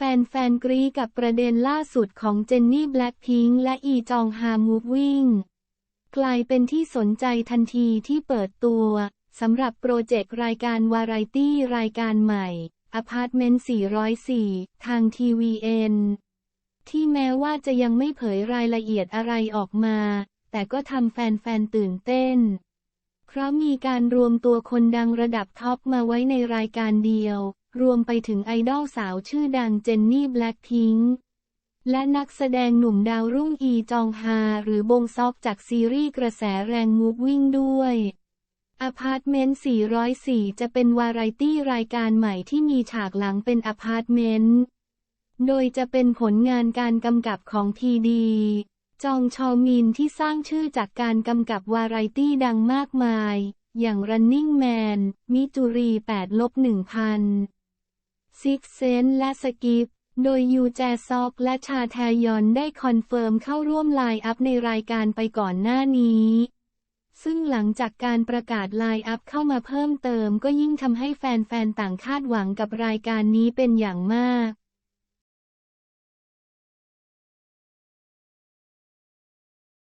แฟนๆกรี๊ดกับประเด็นล่าสุดของเจนนี่แบล็คพิงค์และอีจองฮามูฟวิ่ง กลายเป็นที่สนใจทันทีที่เปิดตัวสำหรับโปรเจกต์รายการวาไรตี้รายการใหม่อพาร์ตเมนต์ 404 ทางทีวีเอ็นที่แม้ว่าจะยังไม่เผยรายละเอียดอะไรออกมา แต่ก็ทำแฟนๆตื่นเต้น เพราะมีการรวมตัวคนดังระดับท็อปมาไว้ในรายการเดียว รวมไปถึงไอดอลสาวชื่อดังเจนนี่แบล็คพิงค์และนักแสดงหนุ่มดาวรุ่งอีจองฮาหรือบงซอกจากซีรีส์กระแสแรงมูฟวิ่งด้วยอพาร์ตเมนต์ 404 จะเป็นวาไรตี้รายการใหม่ที่มีฉากหลังเป็นอพาร์ตเมนต์ โดยจะเป็นผลงานการกำกับของทีดี จองชอมินที่สร้างชื่อจากการกำกับวาไรตี้ดังมากมาย อย่าง Running Man มิจูรี8 ซิกเซนและสกิป โดยยูแจซอกและชาแทยอนได้คอนเฟิร์มเข้าร่วมไลน์อัพในรายการไปก่อนหน้านี้ซึ่งหลังจากการประกาศไลน์อัพเข้ามาเพิ่มเติมก็ยิ่งทำให้แฟนๆ ต่างคาดหวังกับรายการนี้เป็นอย่างมาก